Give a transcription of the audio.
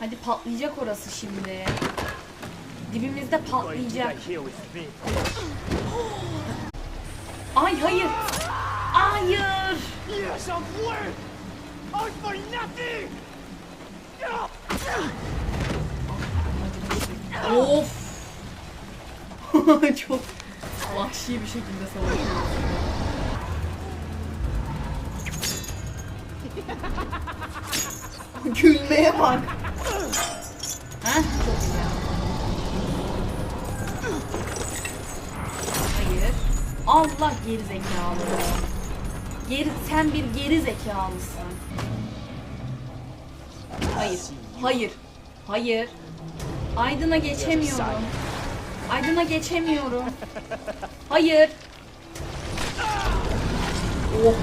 Hadi patlayacak orası şimdi. Dibimizde patlayacak. Ay hayır. Hayır. Of. Çok vahşi bir şekilde savaşıyoruz. Gülmeye bak. Heh, çok iyi. Hayır. Allah geri zekalı. Geri, sen bir geri zekalısın. Hayır. Hayır. Hayır. Aydın'a geçemiyorum. Aydın'a geçemiyorum. Hayır. Oh